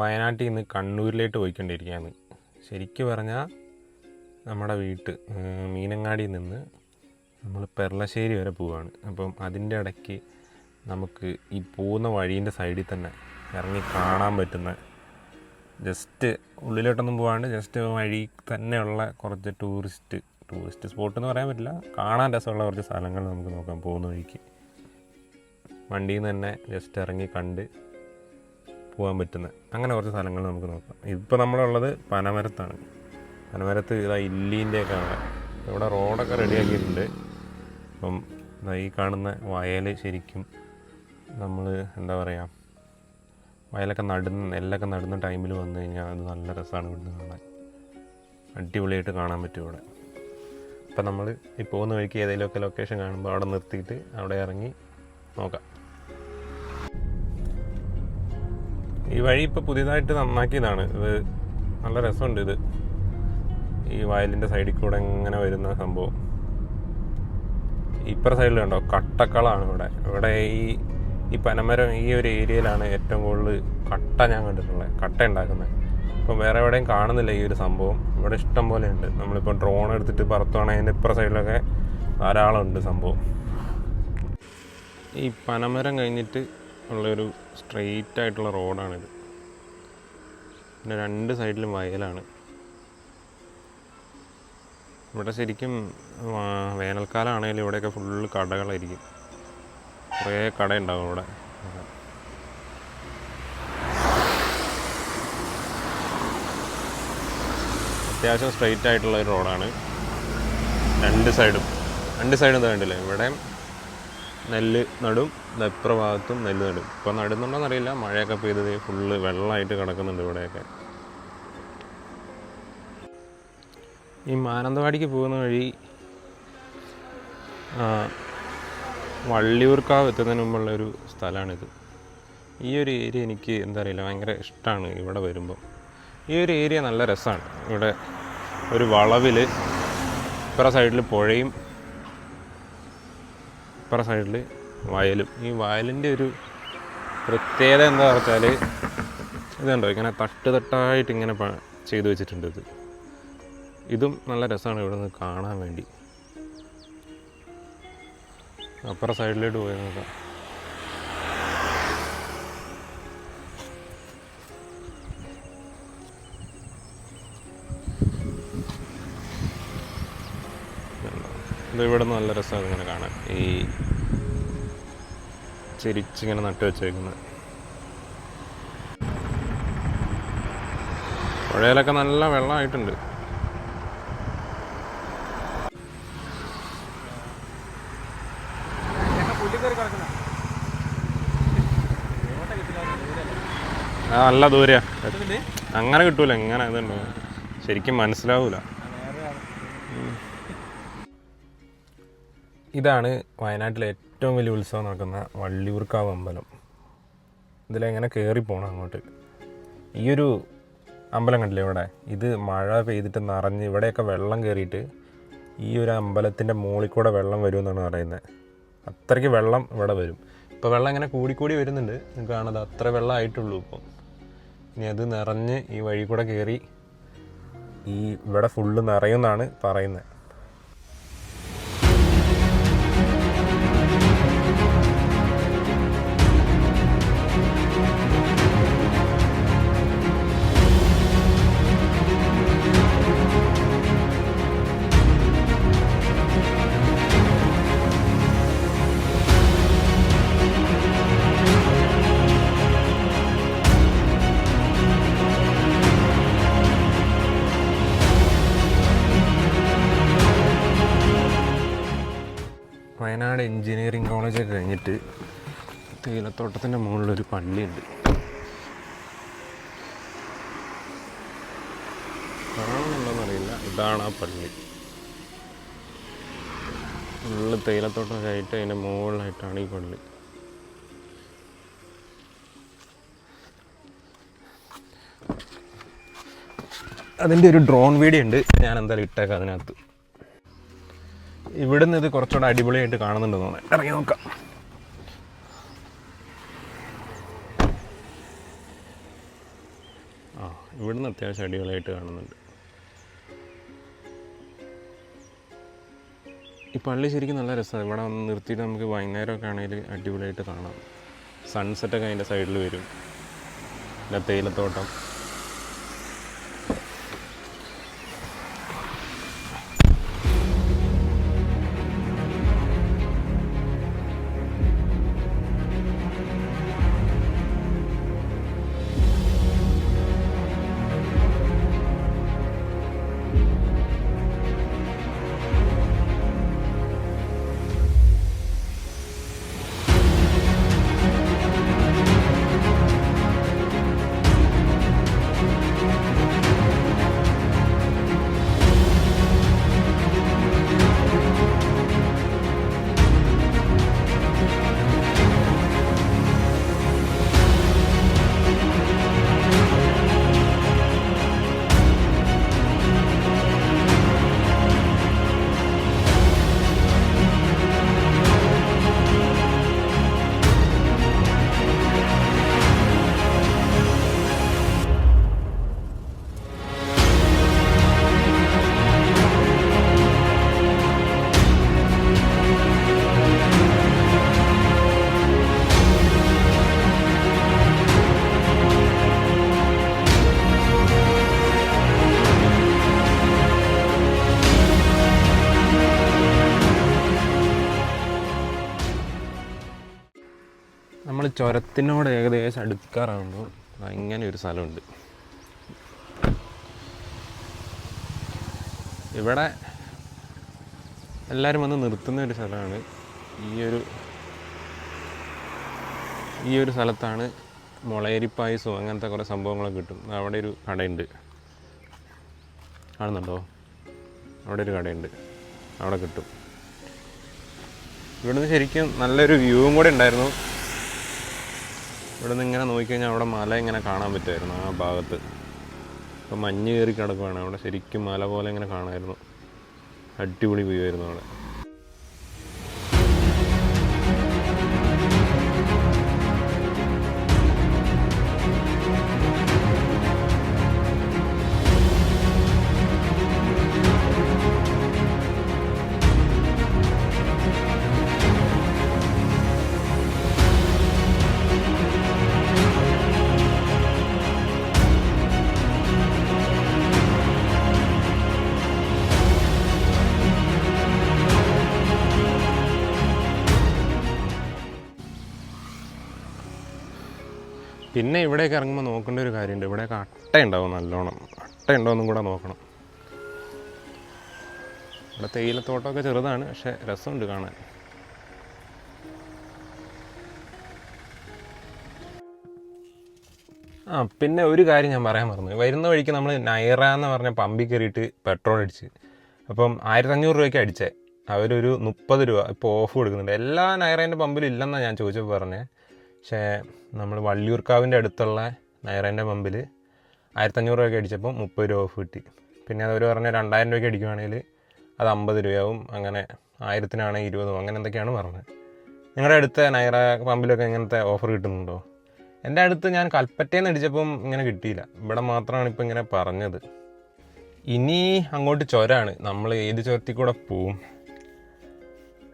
വയനാട്ടിൽ നിന്ന് കണ്ണൂരിലേക്ക് പോയിക്കൊണ്ടിരിക്കുകയാണ്. ശരിക്കും പറഞ്ഞാൽ നമ്മുടെ വീട്ട് മീനങ്ങാടിയിൽ നിന്ന് നമ്മൾ പെർളശ്ശേരി വരെ പോവുകയാണ് അപ്പം അതിന്റെ ഇടയ്ക്ക് നമുക്ക് ഈ പോകുന്ന വഴീന്റെ സൈഡിൽ തന്നെ ഇറങ്ങി കാണാൻ പറ്റുന്ന ജസ്റ്റ് ഉള്ളിലോട്ടൊന്നും പോകാണ്ട് ജസ്റ്റ് വഴി തന്നെയുള്ള കുറച്ച് ടൂറിസ്റ്റ് ടൂറിസ്റ്റ് സ്പോട്ട് എന്ന് പറയാൻ പറ്റില്ല. കാണാൻ രസമുള്ള കുറച്ച് സ്ഥലങ്ങൾ നമുക്ക് നോക്കാം പോകുന്ന വഴിക്ക്. വണ്ടിയിൽ നിന്ന് തന്നെ ജസ്റ്റ് ഇറങ്ങി കണ്ട് പോകാൻ പറ്റുന്ന അങ്ങനെ കുറച്ച് സ്ഥലങ്ങൾ നമുക്ക് നോക്കാം. ഇപ്പോൾ നമ്മളുള്ളത് പനമരത്താണ്. പനമരത്ത് ഇതാ ഇല്ലീന്റെയൊക്കെ ആണ് ഇവിടെ റോഡൊക്കെ റെഡിയാക്കിയിട്ടുണ്ട്. അപ്പം ഇതാ ഈ കാണുന്ന വയൽ ശരിക്കും നമ്മൾ എന്താ പറയുക വയലൊക്കെ നടുന്ന നെല്ലൊക്കെ നടുന്ന ടൈമിൽ വന്നു കഴിഞ്ഞാൽ അത് നല്ല രസമാണ് ഇവിടുന്ന് കാണാൻ. അടിപൊളിയായിട്ട് കാണാൻ പറ്റും ഇവിടെ. അപ്പം നമ്മൾ ഈ പോകുന്ന വഴിക്ക് ഏതെങ്കിലുമൊക്കെ ലൊക്കേഷൻ കാണുമ്പോൾ അവിടെ നിർത്തിയിട്ട് അവിടെ ഇറങ്ങി നോക്കാം. ഈ വഴി ഇപ്പോൾ പുതിയതായിട്ട് നന്നാക്കിയതാണ്. ഇത് നല്ല രസമുണ്ട് ഇത്. ഈ വയലിന്റെ സൈഡിൽ കൂടെ ഇങ്ങനെ വരുന്ന സംഭവം. ഇപ്പുറ സൈഡിൽ കണ്ടോ കട്ടക്കളാണ് ഇവിടെ. ഇവിടെ ഈ ഈ പനമരം ഈ ഒരു ഏരിയയിലാണ് ഏറ്റവും കൂടുതൽ കട്ട ഞാൻ കണ്ടിട്ടുള്ളത്. കട്ട ഉണ്ടാക്കുന്നത്. ഇപ്പം വേറെ എവിടെയും കാണുന്നില്ല ഈ ഒരു സംഭവം. ഇവിടെ ഇഷ്ടം പോലെ ഉണ്ട്. നമ്മളിപ്പോൾ ഡ്രോൺ എടുത്തിട്ട് പറത്തുവാണെങ്കിൽ അതിന്റെ ഇപ്പുറ സൈഡിലൊക്കെ ധാരാളം ഉണ്ട് സംഭവം. ഈ പനമരം കഴിഞ്ഞിട്ട് ഉള്ളൊരു സ്ട്രെയിറ്റ് ആയിട്ടുള്ള റോഡാണിത്. പിന്നെ രണ്ട് സൈഡിലും വയലാണ്. ഇവിടെ ശരിക്കും വേനൽക്കാലമാണെങ്കിലും ഇവിടെയൊക്കെ ഫുള്ള് കടകളായിരിക്കും. കുറേ കട ഉണ്ടാകും ഇവിടെ അത്യാവശ്യം സ്ട്രെയിറ്റ് ആയിട്ടുള്ള ഒരു റോഡാണ്. രണ്ട് സൈഡും. രണ്ട് സൈഡും ഇത് കണ്ടില്ലേ? നെല്ല് നടും ദപ്ര ഭാഗത്തും നെല്ല് നടും. ഇപ്പോൾ നടുന്നുണ്ടോ അറിയില്ല മഴയൊക്കെ പെയ്തത് ഫുള്ള് വെള്ളമായിട്ട് കിടക്കുന്നുണ്ട് ഇവിടെയൊക്കെ. ഈ മാനന്തവാടിക്ക് പോകുന്ന വഴി വള്ളിയൂർക്കാവ് എത്തുന്നതിന് മുമ്പുള്ള ഒരു സ്ഥലമാണിത്. ഈ ഒരു ഏരിയ എനിക്ക് എന്താ അറിയില്ല ഭയങ്കര ഇഷ്ടമാണ് ഇവിടെ വരുമ്പോൾ ഈ ഒരു ഏരിയ നല്ല രസമാണ് ഇവിടെ ഒരു വളവിൽ ഇപ്പുറ സൈഡിൽ പുഴയും ഇപ്പുറ സൈഡിൽ വയലും. ഈ വയലിന്റെ ഒരു പ്രത്യേകത എന്താ വെച്ചാൽ ഇതുണ്ടോ ഇങ്ങനെ തട്ട് തട്ടായിട്ട് ഇങ്ങനെ ചെയ്തു വെച്ചിട്ടുണ്ട് ഇത്. ഇതും നല്ല രസമാണ് ഇവിടെ നിന്ന് കാണാൻ വേണ്ടി. അപ്പുറ സൈഡിലോട്ട് പോയി നോക്കാം. ഇത് ഇവിടെ നിന്ന് നല്ല രസമാണ് ഇങ്ങനെ കാണാൻ. ഈ ചിരിച്ചിങ്ങനെ നട്ട് വെച്ചേക്കുന്നത് പുഴയിലൊക്കെ നല്ല വെള്ളമായിട്ടുണ്ട്. ആ നല്ല ദൂരെയാ. അങ്ങനെ കിട്ടൂല എങ്ങനെ ഇതുണ്ടോ. ശരിക്കും മനസ്സിലാവൂല. ഇതാണ് വയനാട്ടിലെ ഏറ്റവും വലിയ ഉത്സവം നടക്കുന്ന വള്ളിയൂർക്കാവ് അമ്പലം. ഇതിലെങ്ങനെ കയറി പോകണം അങ്ങോട്ട്? ഈ ഒരു അമ്പലം കണ്ടില്ലേ ഇവിടെ? ഇത് മഴ പെയ്തിട്ട് നിറഞ്ഞ് ഇവിടെയൊക്കെ വെള്ളം കയറിയിട്ട് ഈ ഒരു അമ്പലത്തിന്റെ മുകളിൽ കൂടെ വെള്ളം വരുമെന്നാണ് പറയുന്നത്. അത്രയ്ക്ക് വെള്ളം ഇവിടെ വരും. ഇപ്പോൾ വെള്ളം ഇങ്ങനെ കൂടിക്കൂടി വരുന്നുണ്ട്. നിങ്ങൾക്ക് കാണാതെ അത്ര വെള്ളം ആയിട്ടുള്ളൂ ഇപ്പം. ഇനി അത് നിറഞ്ഞ് ഈ വഴി കൂടെ കയറി ഈ ഇവിടെ ഫുള്ള് നിറയുമെന്നാണ് പറയുന്നത്. തേയിലത്തോട്ടത്തിന്റെ മുകളിലൊരു പള്ളിയുണ്ട്. കാണുന്നുണ്ടോന്നറിയില്ല ഇതാണ് ആ പള്ളി. ഫുള്ള് തേയിലത്തോട്ടം ആയിട്ട് അതിന്റെ മുകളിലായിട്ടാണ് ഈ പള്ളി. അതിന്റെ ഒരു ഡ്രോൺ വീഡിയോ ഉണ്ട് ഞാൻ എന്തായാലും ഇട്ടേക്കാം അതിനകത്ത്. ഇവിടുന്ന് ഇത് കുറച്ചുകൂടെ അടിപൊളിയായിട്ട് കാണുന്നുണ്ടെന്ന് തോന്നുന്നു. ഇറങ്ങി നോക്കാം. ഇവിടുന്ന് അത്യാവശ്യം അടിപൊളിയായിട്ട് കാണുന്നുണ്ട്. ഈ പള്ളി ശരിക്കും നല്ല രസമാണ്. ഇവിടെ വന്ന് നിർത്തിയിട്ട് നമുക്ക് വൈകുന്നേരമൊക്കെ ആണെങ്കിൽ അടിപൊളിയായിട്ട് കാണാം. സൺസെറ്റൊക്കെ അതിന്റെ സൈഡിൽ വരും. പിന്നെ തേയിലത്തോട്ടം. ചുരത്തിനോട് ഏകദേശം അടുക്കാറാകുമ്പോൾ അങ്ങനെ ഒരു സ്ഥലമുണ്ട്. ഇവിടെ എല്ലാവരും വന്ന് നിർത്തുന്ന ഒരു സ്ഥലമാണ്. ഈ ഒരു ഈ ഒരു സ്ഥലത്താണ് മുളയരി പായസവും അങ്ങനത്തെ കുറേ സംഭവങ്ങളൊക്കെ കിട്ടും. അവിടെ ഒരു കടയുണ്ട്. കാണുന്നുണ്ടോ? അവിടെ ഒരു കടയുണ്ട്. അവിടെ കിട്ടും. ഇവിടുന്ന് ശരിക്കും നല്ലൊരു വ്യൂവും കൂടെ ഉണ്ടായിരുന്നു. ഇവിടെ നിന്ന് ഇങ്ങനെ നോക്കിക്കഴിഞ്ഞാൽ അവിടെ മല ഇങ്ങനെ കാണാൻ പറ്റുമായിരുന്നു ആ ഭാഗത്ത്. ഇപ്പം മഞ്ഞ് കയറി കിടക്കുവാണ് അവിടെ ശരിക്കും മല പോലെ ഇങ്ങനെ കാണാമായിരുന്നു. അടിപൊളി വ്യൂ ആയിരുന്നു അവിടെ. പിന്നെ ഇവിടെയൊക്കെ ഇറങ്ങുമ്പോൾ നോക്കേണ്ട ഒരു കാര്യമുണ്ട്. ഇവിടെയൊക്കെ അട്ട ഉണ്ടാവും നല്ലോണം. അട്ട ഉണ്ടോയെന്നും കൂടെ നോക്കണം. ഇവിടെ തേയിലത്തോട്ടമൊക്കെ ചെറുതാണ് പക്ഷെ രസമുണ്ട് കാണാൻ. ആ പിന്നെ ഒരു കാര്യം ഞാൻ പറയാൻ മറന്നു വരുന്ന വഴിക്ക് നമ്മൾ നൈറ എന്ന് പറഞ്ഞ പമ്പി കയറിയിട്ട് പെട്രോൾ അടിച്ച്. അപ്പം ആയിരത്തി അഞ്ഞൂറ് രൂപയ്ക്ക് അടിച്ചേ. അവരൊരു മുപ്പത് രൂപ ഇപ്പോൾ ഓഫ് കൊടുക്കുന്നുണ്ട്. എല്ലാ നൈറേന്റെ പമ്പിലും ഇല്ലെന്നാണ് ഞാൻ ചോദിച്ചപ്പോൾ പറഞ്ഞത് പക്ഷേ നമ്മൾ വള്ളിയൂർക്കാവിന്റെ അടുത്തുള്ള നയറേന്റെ പമ്പിൽ ആയിരത്തഞ്ഞൂറ് രൂപയ്ക്ക് അടിച്ചപ്പോൾ മുപ്പത് രൂപ ഓഫ് കിട്ടി. പിന്നെ അതവർ പറഞ്ഞ രണ്ടായിരം രൂപയ്ക്ക് അടിക്കുവാണെങ്കിൽ അത് അമ്പത് രൂപയാവും അങ്ങനെ ആയിരത്തിനാണെങ്കിൽ ഇരുപതും അങ്ങനെ എന്തൊക്കെയാണ് പറഞ്ഞത്. നിങ്ങളുടെ അടുത്ത നൈറ പമ്പിലൊക്കെ ഇങ്ങനത്തെ ഓഫർ കിട്ടുന്നുണ്ടോ? എന്റെ അടുത്ത് ഞാൻ കൽപ്പറ്റയിൽ നിന്ന് അടിച്ചപ്പം ഇങ്ങനെ കിട്ടിയില്ല. ഇവിടെ മാത്രമാണ് ഇപ്പം ഇങ്ങനെ പറഞ്ഞത്. ഇനി അങ്ങോട്ട് ചുരമാണ് നമ്മൾ ഏത് ചുരത്തിൽ കൂടെ പോവും?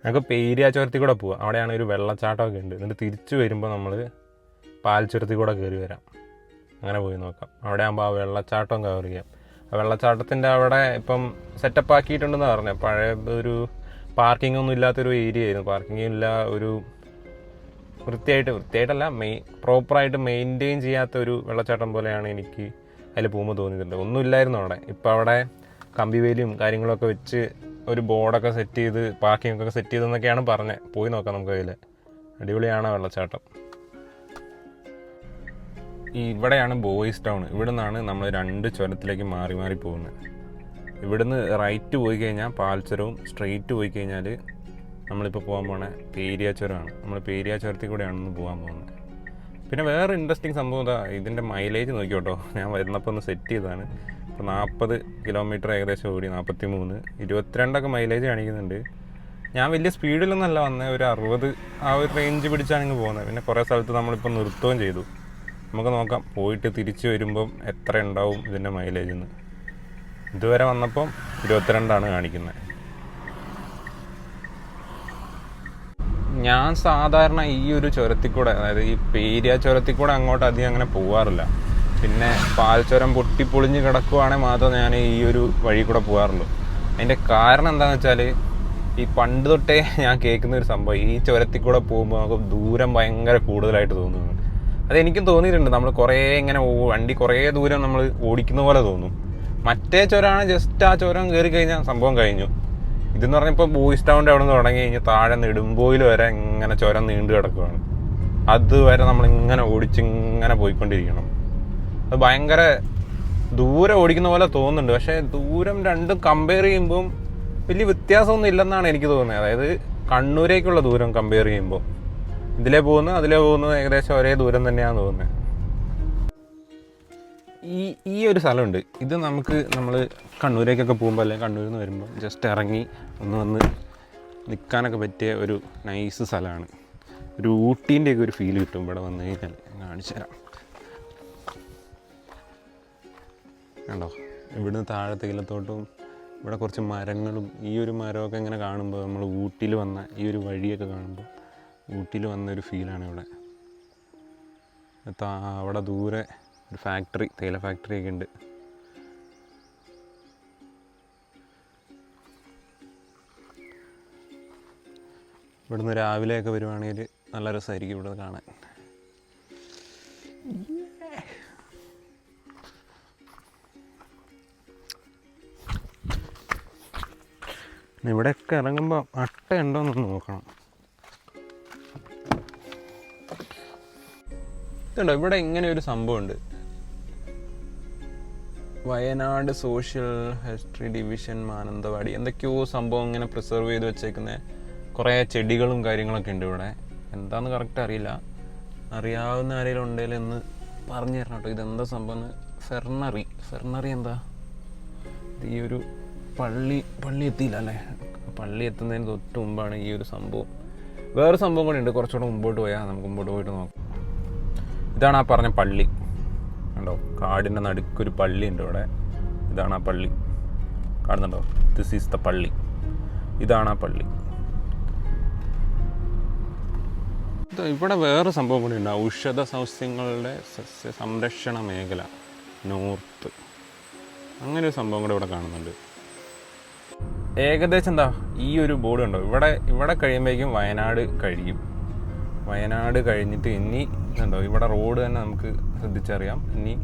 ഞങ്ങൾക്ക് പേരിയ ചുരത്തിൽ കൂടെ പോവാം. അവിടെയാണ് ഒരു വെള്ളച്ചാട്ടമൊക്കെ ഉണ്ട്. എന്നിട്ട് തിരിച്ചു വരുമ്പോൾ നമ്മൾ പാൽ ചുരത്തിൽ കൂടെ കയറി വരാം. അങ്ങനെ പോയി നോക്കാം. അവിടെ ആകുമ്പോൾ ആ വെള്ളച്ചാട്ടം കവർ ചെയ്യാം. ആ വെള്ളച്ചാട്ടത്തിന്റെ അവിടെ ഇപ്പം സെറ്റപ്പ് ആക്കിയിട്ടുണ്ടെന്ന് പറഞ്ഞു. പഴയ ഒരു പാർക്കിംഗ് ഒന്നും ഇല്ലാത്തൊരു ഏരിയ ആയിരുന്നു. പാർക്കിംഗ് ഇല്ല ഒരു വൃത്തിയായിട്ട് വൃത്തിയായിട്ടല്ല മെയിൻ പ്രോപ്പറായിട്ട് മെയിന്റെയിൻ ചെയ്യാത്ത ഒരു വെള്ളച്ചാട്ടം പോലെയാണ് എനിക്ക് അതിൽ പോകുമ്പോൾ തോന്നിയിട്ടുണ്ട് ഒന്നുമില്ലായിരുന്നു അവിടെ. ഇപ്പോൾ അവിടെ കമ്പിവേലിയും കാര്യങ്ങളൊക്കെ വെച്ച് ഒരു ബോർഡൊക്കെ സെറ്റ് ചെയ്ത് പാർക്കിംഗ് ഒക്കെ സെറ്റ് ചെയ്തെന്നൊക്കെയാണ് പറഞ്ഞത് പോയി നോക്കാം നമുക്ക് അതിൽ അടിപൊളിയാണ് വെള്ളച്ചാട്ടം. ഈ ഇവിടെയാണ് ബോയ്സ് ടൗൺ. ഇവിടെ നിന്നാണ് നമ്മൾ രണ്ട് ചുരത്തിലേക്ക് മാറി മാറി പോകുന്നത്. ഇവിടുന്ന് റൈറ്റ് പോയി കഴിഞ്ഞാൽ പാൽച്ചുരവും സ്ട്രെയിറ്റ് പോയി കഴിഞ്ഞാൽ നമ്മളിപ്പോൾ പോകാൻ പോണ പേരിയ ചുരമാണ്. നമ്മൾ പേരിയ ചുരത്തിൽ കൂടെയാണ് ഒന്ന് പോകാൻ പോകുന്നത്. പിന്നെ വേറെ ഇൻട്രസ്റ്റിംഗ് സംഭവം ഇതാ ഇതിന്റെ മൈലേജ് നോക്കിയോട്ടോ. ഞാൻ വരുന്നപ്പോൾ ഒന്ന് സെറ്റ് ചെയ്തതാണ്. ഇപ്പോൾ നാൽപ്പത് കിലോമീറ്റർ ഏകദേശം ഓടി നാൽപ്പത്തി മൂന്ന് ഇരുപത്തിരണ്ടൊക്കെ മൈലേജ് കാണിക്കുന്നുണ്ട്. ഞാൻ വലിയ സ്പീഡിലൊന്നല്ല വന്നത് ഒരു അറുപത് ആ ഒരു റേഞ്ച് പിടിച്ചാണ് ഇങ്ങ് പോകുന്നത്. പിന്നെ കുറേ സ്ഥലത്ത് നമ്മളിപ്പോൾ നിർത്തുകയും ചെയ്തു. നമുക്ക് നോക്കാം. പോയിട്ട് തിരിച്ച് വരുമ്പം എത്ര ഉണ്ടാവും ഇതിന്റെ മൈലേജ് എന്ന്. ഇതുവരെ വന്നപ്പം ഇരുപത്തിരണ്ടാണ് കാണിക്കുന്നത് ഞാൻ സാധാരണ ഈ ഒരു ചുരത്തിൽ കൂടെ അതായത് ഈ പേരിയ ചുരത്തിൽ കൂടെ അങ്ങോട്ട് അധികം അങ്ങനെ പോവാറില്ല. പിന്നെ പാൽച്ചുരം പൊട്ടിപ്പൊളിഞ്ഞ് കിടക്കുവാണെങ്കിൽ മാത്രം ഞാൻ ഈ ഒരു വഴി കൂടെ പോകാറുള്ളൂ അതിന്റെ കാരണം എന്താണെന്ന് വെച്ചാൽ ഈ പണ്ട് തൊട്ടേ ഞാൻ കേൾക്കുന്ന ഒരു സംഭവം ഈ ചുരത്തിൽ കൂടെ പോകുമ്പോൾ നമുക്ക് ദൂരം ഭയങ്കര കൂടുതലായിട്ട് തോന്നുന്നു അതെനിക്കും തോന്നിയിട്ടുണ്ട്. നമ്മൾ കുറേ ഇങ്ങനെ വണ്ടി കുറേ ദൂരം നമ്മൾ ഓടിക്കുന്ന പോലെ തോന്നും. മറ്റേ ചുരമാണ് ജസ്റ്റ് ആ ചുരം കയറി കഴിഞ്ഞാൽ സംഭവം കഴിഞ്ഞു. ഇതെന്ന് പറഞ്ഞപ്പോൾ ബോയ്സ് ടൗണിന്റെ അവിടെ നിന്ന് തുടങ്ങി കഴിഞ്ഞാൽ താഴെ നെടുമ്പോയിൽ വരെ ഇങ്ങനെ ചുരം നീണ്ടു കിടക്കുകയാണ് അതുവരെ നമ്മൾ ഇങ്ങനെ ഓടിച്ച് ഇങ്ങനെ പോയിക്കൊണ്ടിരിക്കണം. അത് ഭയങ്കര ദൂരം ഓടിക്കുന്ന പോലെ തോന്നുന്നുണ്ട്. പക്ഷേ ദൂരം രണ്ടും കമ്പയർ ചെയ്യുമ്പം വലിയ വ്യത്യാസമൊന്നും ഇല്ലെന്നാണ് എനിക്ക് തോന്നുന്നത്. അതായത് കണ്ണൂരേക്കുള്ള ദൂരം കമ്പയർ ചെയ്യുമ്പോൾ ഇതിലേ പോകുന്നു അതിലേ പോകുന്നു ഏകദേശം ഒരേ ദൂരം തന്നെയാണ് തോന്നുന്നത് ഈ ഈ ഒരു സ്ഥലമുണ്ട്. ഇത് നമുക്ക് നമ്മൾ കണ്ണൂരേക്കൊക്കെ പോകുമ്പോൾ അല്ലെങ്കിൽ കണ്ണൂരിൽ നിന്ന് വരുമ്പോൾ ജസ്റ്റ് ഇറങ്ങി ഒന്ന് വന്ന് നിൽക്കാനൊക്കെ പറ്റിയ ഒരു നൈസ് സ്ഥലമാണ്. ഒരു ഊട്ടീന്റെയൊക്കെ ഒരു ഫീൽ കിട്ടും ഇവിടെ വന്നു കഴിഞ്ഞാൽ കാണിച്ചു തരാം. കണ്ടോ? ഇവിടുന്ന് താഴെ തേയിലത്തോട്ടവും ഇവിടെ കുറച്ച് മരങ്ങളും ഈ ഒരു മരമൊക്കെ ഇങ്ങനെ കാണുമ്പോൾ നമ്മൾ ഊട്ടിയിൽ വന്ന ഈ ഒരു വഴിയൊക്കെ കാണുമ്പോൾ ഊട്ടിയിൽ വന്നൊരു ഫീലാണ് ഇവിടെ അവിടെ ദൂരെ ഒരു ഫാക്ടറി തേയില ഫാക്ടറി ഒക്കെ ഉണ്ട്. ഇവിടുന്ന് രാവിലെയൊക്കെ വരുവാണെങ്കിൽ നല്ല രസമായിരിക്കും ഇവിടെ കാണാൻ. ഇവിടെയൊക്കെ ഇറങ്ങുമ്പോൾ അട്ട ഉണ്ടോയെന്നൊന്ന് നോക്കണം. ഇതുണ്ടോ? ഇവിടെ ഇങ്ങനെ ഒരു സംഭവം ഉണ്ട് Wayanad social history division Mananthavady എന്തൊക്കെയോ സംഭവം ഇങ്ങനെ പ്രിസർവ് ചെയ്ത് വെച്ചേക്കുന്ന. കുറേ ചെടികളും കാര്യങ്ങളൊക്കെ ഉണ്ട് ഇവിടെ. എന്താന്ന് കറക്റ്റ് അറിയില്ല. അറിയാവുന്ന ആരെങ്കിലും ഉണ്ടെങ്കിൽ എന്ന് പറഞ്ഞു തരണം കേട്ടോ. ഇതെന്താ സംഭവം ഫെർണറി. ഫെർണറി എന്താ? ഈ ഒരു പള്ളി പള്ളി എത്തിയില്ല അല്ലേ? പള്ളി എത്തുന്നതിന് തൊട്ട് മുമ്പാണ് ഈ ഒരു സംഭവം. വേറെ സംഭവം കൂടി ഉണ്ട്. കുറച്ചുകൂടെ മുമ്പോട്ട് പോയാൽ നമുക്ക് മുമ്പോട്ട് പോയിട്ട് നോക്കാം. ഇതാണ് ആ പറഞ്ഞ പള്ളി. കണ്ടോ? കാടിന്റെ നടുക്കൊരു പള്ളി ഉണ്ട് ഇവിടെ. ഇതാണ് ആ പള്ളി. കാണുന്നുണ്ടോ? ദിസ് ഈസ് ദ പള്ളി. ഇതാണ് ആ പള്ളി. ഇവിടെ വേറെ സംഭവം കൂടി ഉണ്ട്. ഔഷധ സസ്യങ്ങളുടെ സസ്യ സംരക്ഷണ മേഖല നോർത്ത്. അങ്ങനെ ഒരു സംഭവം കൂടെ ഇവിടെ കാണുന്നുണ്ട്. ഏകദേശം എന്താ? ഈ ഒരു ബോർഡ് ഉണ്ടോ ഇവിടെ ഇവിടെ കഴിയുമ്പോഴേക്കും വയനാട് കഴിയും. വയനാട് കഴിഞ്ഞിട്ട് ഇനി ഇതുണ്ടോ ഇവിടെ റോഡ് തന്നെ നമുക്ക് ശ്രദ്ധിച്ചറിയാം. ഇനി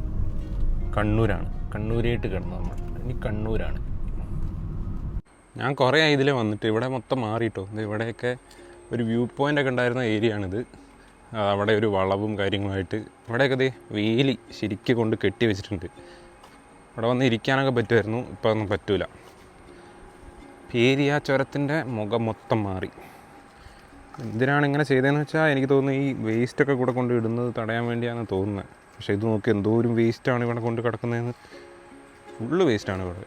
കണ്ണൂരാണ്. കണ്ണൂരായിട്ട് കിടന്നു നമ്മൾ. ഇനി കണ്ണൂരാണ്. ഞാൻ കുറേ ഇതിൽ വന്നിട്ട് ഇവിടെ മൊത്തം മാറിയിട്ടോ. ഇവിടെയൊക്കെ ഒരു വ്യൂ പോയിന്റ് ഒക്കെ ഉണ്ടായിരുന്ന ഏരിയ ആണിത്. അവിടെ ഒരു വളവും കാര്യങ്ങളുമായിട്ട് ഇവിടെയൊക്കെ ദേ വേലി ശരിക്ക് കൊണ്ട് കെട്ടി വെച്ചിട്ടുണ്ട്. ഇവിടെ വന്ന് ഇരിക്കാനൊക്കെ പറ്റുമായിരുന്നു. ഇപ്പോൾ ഒന്നും പറ്റൂല. പേരിയ ചുരത്തിന്റെ മുഖം മൊത്തം മാറി. എന്തിനാണ് ഇങ്ങനെ ചെയ്തതെന്ന് വെച്ചാൽ എനിക്ക് തോന്നുന്നു ഈ വേസ്റ്റൊക്കെ കൂടെ കൊണ്ട് ഇടുന്നത് തടയാൻ വേണ്ടിയാണ് തോന്നുന്നത് പക്ഷേ ഇത് നോക്കി എന്തോരം വേസ്റ്റാണ് ഇവിടെ കൊണ്ട് കിടക്കുന്നതെന്ന്. ഫുള്ള് വേസ്റ്റാണ് ഇവിടെ.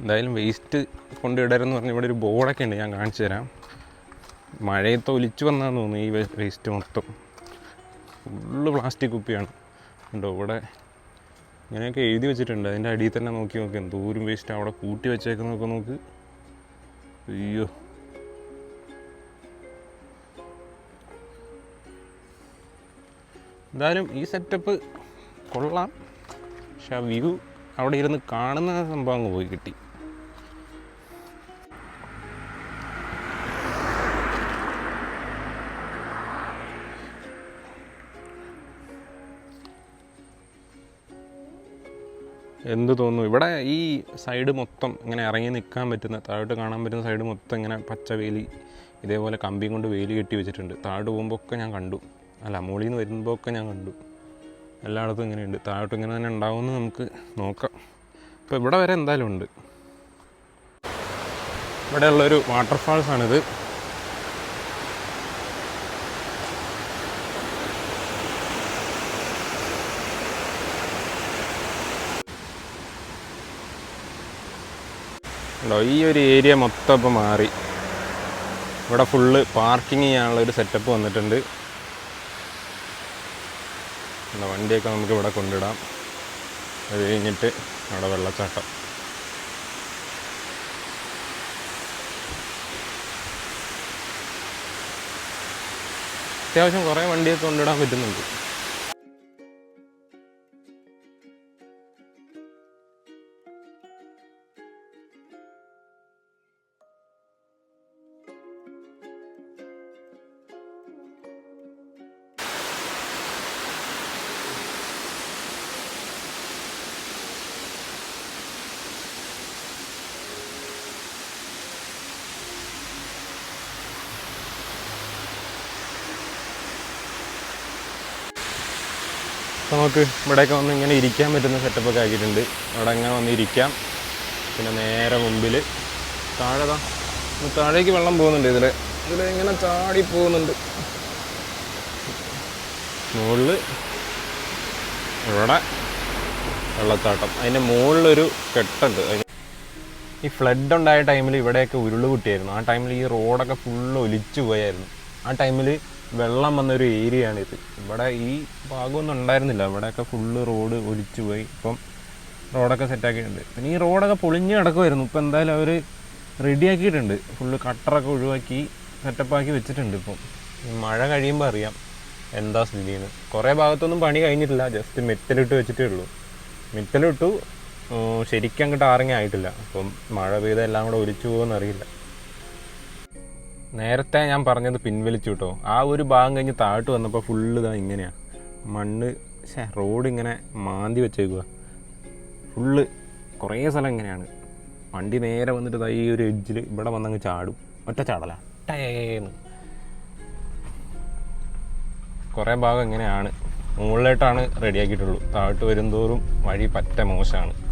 എന്തായാലും വേസ്റ്റ് കൊണ്ടിടരുതെന്ന് പറഞ്ഞ് ഇവിടെ ഒരു ബോർഡൊക്കെ ഉണ്ട് ഞാൻ കാണിച്ചു തരാം. മഴയത്ത് ഒലിച്ചു വന്നാന്ന് തോന്നുന്നു ഈ വേസ്റ്റ് മൊത്തം. ഫുള്ള് പ്ലാസ്റ്റിക് കുപ്പിയാണ്. ഉണ്ടോ ഇവിടെ ഇങ്ങനെയൊക്കെ എഴുതി വെച്ചിട്ടുണ്ട്. അതിന്റെ അടിയിൽ തന്നെ നോക്കി നോക്കി. എന്തോരം വേസ്റ്റ് അവിടെ കൂട്ടി വെച്ചേക്കുന്നൊക്കെ നോക്ക് അയ്യോ. എന്തായാലും ഈ സെറ്റപ്പ് കൊള്ളാം. പക്ഷെ ആ വ്യൂ അവിടെ ഇരുന്ന് കാണുന്ന സംഭവം അങ്ങ് പോയി കിട്ടി. എന്ത് തോന്നുന്നു? ഇവിടെ ഈ സൈഡ് മൊത്തം ഇങ്ങനെ ഇറങ്ങി നിൽക്കാൻ പറ്റുന്ന താഴോട്ട് കാണാൻ പറ്റുന്ന സൈഡ് മൊത്തം ഇങ്ങനെ പച്ച വേലി ഇതേപോലെ കമ്പി കൊണ്ട് വേലി കെട്ടി വെച്ചിട്ടുണ്ട്. താഴോട്ട് പോകുമ്പോൾ ഒക്കെ ഞാൻ കണ്ടു. അല്ല മുകളിൽ നിന്ന് വരുമ്പോൾ ഒക്കെ ഞാൻ കണ്ടു. എല്ലായിടത്തും ഇങ്ങനെയുണ്ട്. താഴോട്ട് ഇങ്ങനെ തന്നെ ഉണ്ടാവുമെന്ന് നമുക്ക് നോക്കാം. അപ്പോൾ ഇവിടെ വരെ എന്തായാലും ഉണ്ട്. ഇവിടെയുള്ളൊരു വാട്ടർഫാൾസാണിത് ഉണ്ടോ? ഈ ഒരു ഏരിയ മൊത്തം ഇപ്പോൾ മാറി. ഇവിടെ ഫുള്ള് പാർക്കിംഗ് ചെയ്യാനുള്ള ഒരു സെറ്റപ്പ് വന്നിട്ടുണ്ട്. എന്താ വണ്ടിയൊക്കെ നമുക്ക് ഇവിടെ കൊണ്ടിടാം. അത് കഴിഞ്ഞിട്ട് അവിടെ വെള്ളച്ചാട്ടം. അത്യാവശ്യം കുറേ വണ്ടിയൊക്കെ കൊണ്ടിടാൻ പറ്റുന്നുണ്ട്. നമുക്ക് ഇവിടെയൊക്കെ വന്ന് ഇങ്ങനെ ഇരിക്കാൻ പറ്റുന്ന സെറ്റപ്പൊക്കെ ആക്കിയിട്ടുണ്ട്. അവിടെ ഇങ്ങനെ വന്ന് ഇരിക്കാം. പിന്നെ നേരെ മുമ്പിൽ താഴെതാ താഴേക്ക് വെള്ളം പോകുന്നുണ്ട് ഇതിൽ ഇതിൽ ഇങ്ങനെ ചാടി പോകുന്നുണ്ട്. മുകളിൽ ഇവിടെ വെള്ളച്ചാട്ടം. അതിന്റെ മുകളിലൊരു കെട്ടുണ്ട്. ഈ ഫ്ലഡ് ഉണ്ടായ ടൈമിൽ ഇവിടെയൊക്കെ ഉരുൾ പൊട്ടിയായിരുന്നു. ആ ടൈമിൽ ഈ റോഡൊക്കെ ഫുള്ള് ഒലിച്ചു പോയായിരുന്നു. ആ ടൈമിൽ വെള്ളം വന്നൊരു ഏരിയ ആണ് ഇത് ഇവിടെ ഈ ഭാഗമൊന്നും ഉണ്ടായിരുന്നില്ല. ഇവിടെയൊക്കെ ഫുള്ള് റോഡ് ഒലിച്ചു പോയി. ഇപ്പം റോഡൊക്കെ സെറ്റാക്കിയിട്ടുണ്ട് പിന്നെ ഈ റോഡൊക്കെ പൊളിഞ്ഞ് കിടക്കുമായിരുന്നു ഇപ്പം എന്തായാലും അവർ റെഡിയാക്കിയിട്ടുണ്ട് ഫുള്ള് കട്ടറൊക്കെ ഒഴിവാക്കി സെറ്റപ്പാക്കി വെച്ചിട്ടുണ്ട് ഇപ്പം. മഴ കഴിയുമ്പോൾ അറിയാം എന്താ സ്ഥിതിയെന്ന് കുറേ ഭാഗത്തൊന്നും പണി കഴിഞ്ഞിട്ടില്ല. ജസ്റ്റ് മെറ്റലിട്ട് വെച്ചിട്ടേ ഉള്ളൂ. മെറ്റലിട്ടു ശരിക്കും അങ്ങോട്ട് ആറങ്ങി ആയിട്ടില്ല. അപ്പം മഴ പെയ്ത എല്ലാം കൂടെ ഒലിച്ചു പോകുമെന്ന് അറിയില്ല. നേരത്തെ ഞാൻ പറഞ്ഞത് പിൻവലിച്ചു കേട്ടോ ആ ഒരു ഭാഗം കഴിഞ്ഞ് താഴ്ട്ട് വന്നപ്പോൾ ഫുള്ള് ഇതാ ഇങ്ങനെയാണ് മണ്ണ് റോഡ് ഇങ്ങനെ മാന്തി വെച്ചേക്കുക ഫുള്ള് കുറേ സ്ഥലം ഇങ്ങനെയാണ്. വണ്ടി നേരെ വന്നിട്ട് ഈ ഒരു എഡ്ജിൽ ഇവിടെ വന്നങ്ങ് ചാടും. ഒറ്റ ചാടല. ടേന്ന്. കുറേ ഭാഗം ഇങ്ങനെയാണ്. മുകളിലോട്ടാണ് റെഡിയാക്കിയിട്ടുള്ളൂ താഴോട്ട് വരുന്തോറും വഴി പറ്റ മോശമാണ്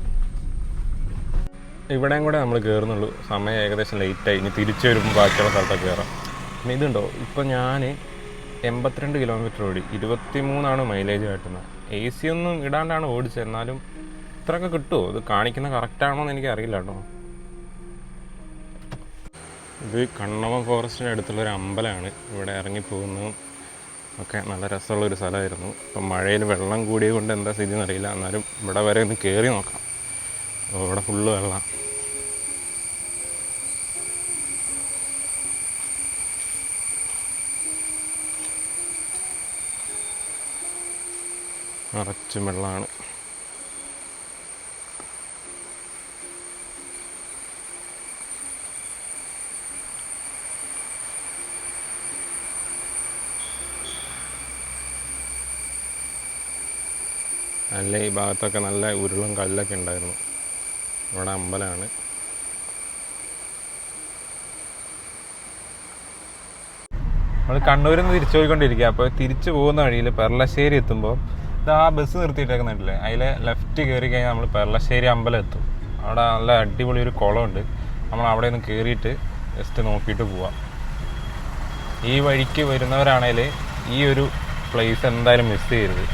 ഇവിടെയും കൂടെ നമ്മൾ കയറുന്നുള്ളൂ സമയം ഏകദേശം ലേറ്റായി ഇനി തിരിച്ചു വരുമ്പോൾ ബാക്കിയുള്ള സ്ഥലത്തൊക്കെ കയറാം പിന്നെ ഇതുണ്ടോ? ഇപ്പം ഞാൻ എൺപത്തിരണ്ട് കിലോമീറ്റർ ഓടി. ഇരുപത്തി മൂന്നാണ് മൈലേജ് കിട്ടുന്നത്. എ സി ഒന്നും ഇടാണ്ടാണ് ഓടിച്ചത്. എന്നാലും ഇത്രയൊക്കെ കിട്ടുമോ ഇത് കാണിക്കുന്ന കറക്റ്റാണോ എന്ന് എനിക്ക് അറിയില്ല കേട്ടോ. ഇത് കണ്ണവ ഫോറസ്റ്റിന്റെ അടുത്തുള്ള ഒരു അമ്പലമാണ്. ഇവിടെ ഇറങ്ങിപ്പോകുന്നതും ഒക്കെ നല്ല രസമുള്ള ഒരു സ്ഥലമായിരുന്നു. ഇപ്പം മഴയിൽ വെള്ളം കൂടിയത് കൊണ്ട് എന്താ സ്ഥിതി എന്നറിയില്ല. എന്നാലും ഇവിടെ വരെ ഒന്ന് കയറി നോക്കാം. ഇവിടെ ഫുള്ള് വെള്ളം. നിറച്ചും വെള്ളമാണ് നല്ല ഈ ഭാഗത്തൊക്കെ നല്ല ഉരുളും കല്ലൊക്കെ ഉണ്ടായിരുന്നു. ഇവിടെ അമ്പലമാണ് നമ്മൾ കണ്ണൂരിൽ നിന്ന് തിരിച്ചു പോയിക്കൊണ്ടിരിക്കുക. അപ്പോൾ തിരിച്ചു പോകുന്ന വഴിയിൽ പെർളശ്ശേരി എത്തുമ്പോൾ ഇത് ആ ബസ് നിർത്തിയിട്ടേക്കുന്നുണ്ടല്ലേ? അതിലെ ലെഫ്റ്റ് കയറി കഴിഞ്ഞാൽ നമ്മൾ പെർളശ്ശേരി അമ്പലം എത്തും. അവിടെ നല്ല അടിപൊളി ഒരു കുളമുണ്ട്. നമ്മൾ അവിടെ നിന്ന് കയറിയിട്ട് ജസ്റ്റ് നോക്കിയിട്ട് പോവാം. ഈ വഴിക്ക് വരുന്നവരാണെങ്കിൽ ഈ ഒരു പ്ലേസ് എന്തായാലും മിസ് ചെയ്യരുത്.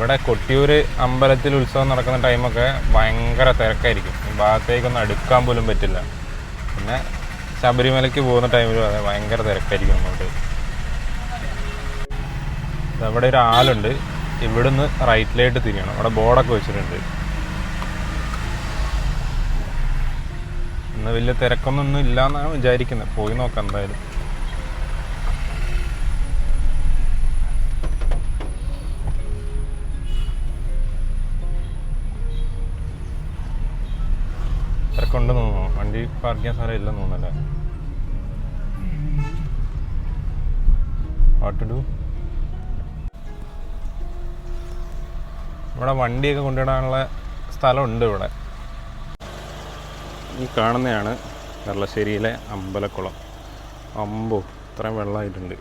ഇവിടെ കൊട്ടിയൂർ അമ്പലത്തിൽ ഉത്സവം നടക്കുന്ന ടൈമൊക്കെ ഭയങ്കര തിരക്കായിരിക്കും. ഈ ഭാഗത്തേക്കൊന്നും അടുക്കാൻ പോലും പറ്റില്ല. പിന്നെ ശബരിമലയ്ക്ക് പോകുന്ന ടൈമിലും അതെ ഭയങ്കര തിരക്കായിരിക്കും അങ്ങോട്ട്. അവിടെ ഒരു ആളുണ്ട്. ഇവിടുന്ന് റൈറ്റിലായിട്ട് തിരിയണം. അവിടെ ബോർഡൊക്കെ വെച്ചിട്ടുണ്ട്. ഇന്ന് വലിയ തിരക്കൊന്നും ഇല്ല എന്നാണ് വിചാരിക്കുന്നത്. പോയി നോക്കാം എന്തായാലും. പാർക്ക് സ്ഥലം ഇല്ലെന്ന് തോന്നുന്നല്ലേ? വാട്ട് ഡു ഇവിടെ വണ്ടിയൊക്കെ കൊണ്ടിടാനുള്ള സ്ഥലമുണ്ട് ഇവിടെ. ഈ കാണുന്നതാണ് വെള്ളശ്ശേരിയിലെ അമ്പലക്കുളം. അമ്പു ഇത്രയും വെള്ളമായിട്ടുണ്ട്.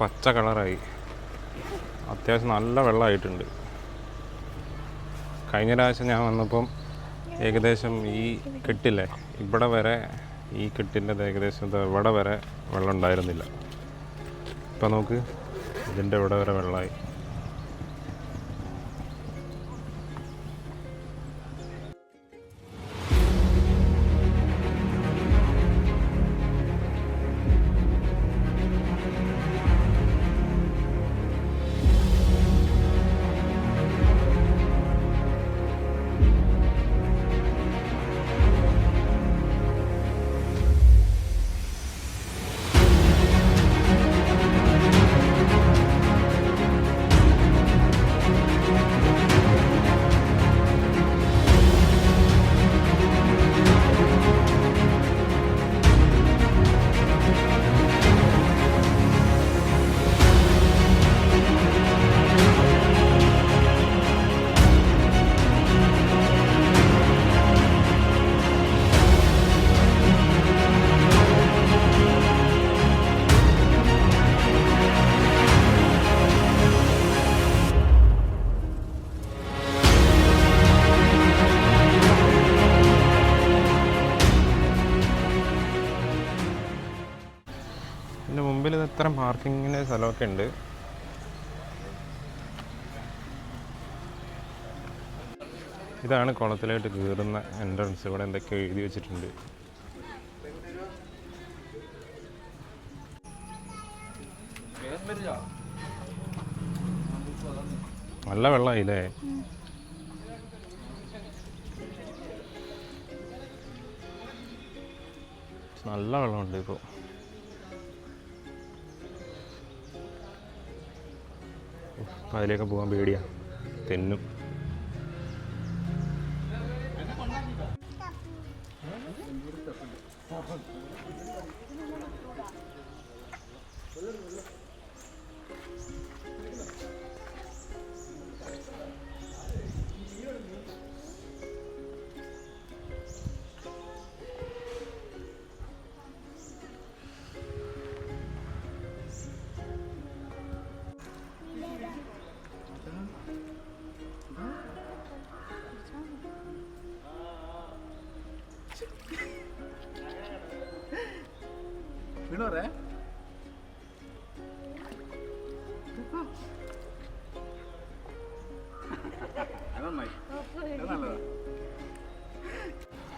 പച്ച കളറായി. അത്യാവശ്യം നല്ല വെള്ളമായിട്ടുണ്ട്. കഴിഞ്ഞ പ്രാവശ്യം ഞാൻ വന്നപ്പം ഏകദേശം ഈ കെട്ടില്ലേ ഇവിടെ വരെ ഈ കെട്ടിന്റെ ഏകദേശം ഇവിടെ വരെ വെള്ളം ഉണ്ടായിരുന്നില്ല. ഇപ്പം നോക്ക് ഇതിന്റെ ഇവിടെ വരെ വെള്ളമായി. സ്ഥലമൊക്കെ ഉണ്ട്. ഇതാണ് കുളത്തിലായിട്ട് കയറുന്ന എൻട്രൻസ് ഇവിടെ എന്തൊക്കെ എഴുതി വെച്ചിട്ടുണ്ട്. നല്ല വെള്ളമായില്ലേ? നല്ല വെള്ളമുണ്ട് ഇപ്പോൾ അതിലേക്ക് പോകാൻ പേടിയാണ് തെന്നും. നന്നായി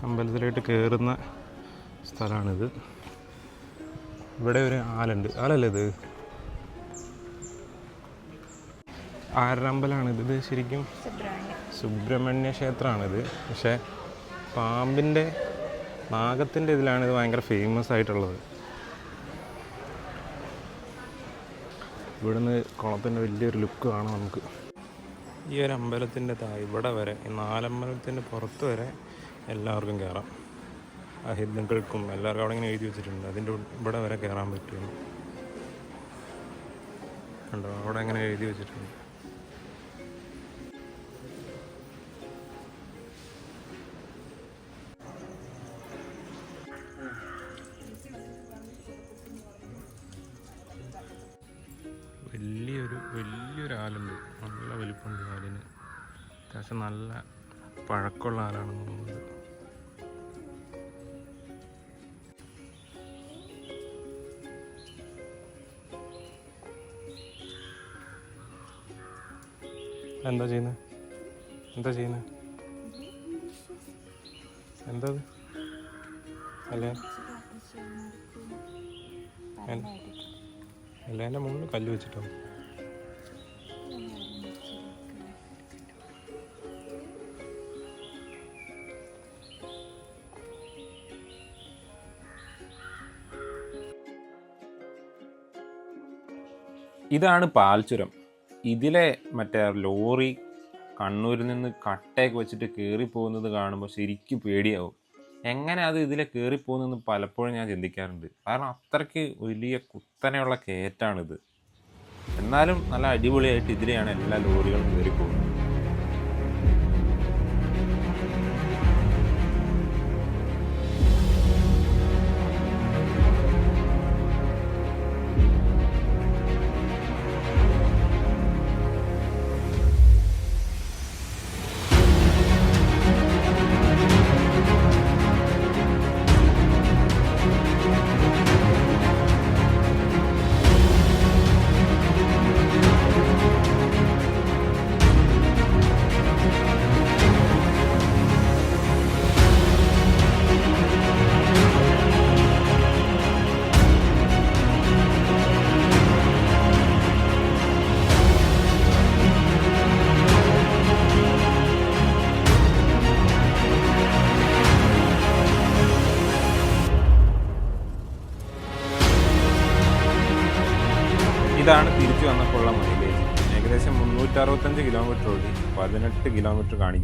അമ്പലത്തിലേക്ക് കയറുന്ന സ്ഥലമാണിത്. ഇവിടെ ഒരു ആലുണ്ട്. ആലല്ലേ ഇത്? ആരമ്പലമാണിത് ഇത് ശരിക്കും? സുബ്രഹ്മണ്യ. ക്ഷേത്രമാണിത്. പക്ഷേ പാമ്പിന്റെ നാഗത്തിന്റെ ഇതിലാണ് ഇത് ഭയങ്കര ഫേമസ് ആയിട്ടുള്ളത്. ഇവിടുന്ന് കുളത്തിന്റെ വലിയൊരു ലുക്ക് കാണാം നമുക്ക്. ഈ ഒരു അമ്പലത്തിന്റെ താ ഇവിടെ വരെ ഈ നാലമ്പലത്തിന്റെ പുറത്ത് വരെ എല്ലാവർക്കും കയറാം ആ ഹിന്ദുക്കൾക്കും എല്ലാവർക്കും അവിടെ ഇങ്ങനെ എഴുതി വെച്ചിട്ടുണ്ട്. അതിന്റെ ഇവിടെ വരെ കയറാൻ പറ്റുമെന്ന് കണ്ടോ? അവിടെ അങ്ങനെ എഴുതി വെച്ചിട്ടുണ്ട്? എന്താ ചെയ്യുന്നത് എന്താ ചെയ്യുന്നത് എന്താ? അല്ലേ? അല്ല എന്റെ മുകളിൽ കല്ല് വെച്ചിട്ടോ? ഇതാണ് പാൽച്ചുരം. ഇതിലെ മറ്റേ ലോറി കണ്ണൂരിൽ നിന്ന് കട്ടയൊക്കെ വെച്ചിട്ട് കയറിപ്പോകുന്നത് കാണുമ്പോൾ ശരിക്കും പേടിയാവും. എങ്ങനെ അത് ഇതിലെ കയറിപ്പോകുന്നതെന്ന് പലപ്പോഴും ഞാൻ ചിന്തിക്കാറുണ്ട്. കാരണം അത്രയ്ക്ക് വലിയ കുത്തനെയുള്ള കയറ്റാണിത്. എന്നാലും നല്ല അടിപൊളിയായിട്ട് ഇതിലെയാണ് എല്ലാ ലോറികളും കയറി കിലോമീറ്റർ കാണിക്കുന്നു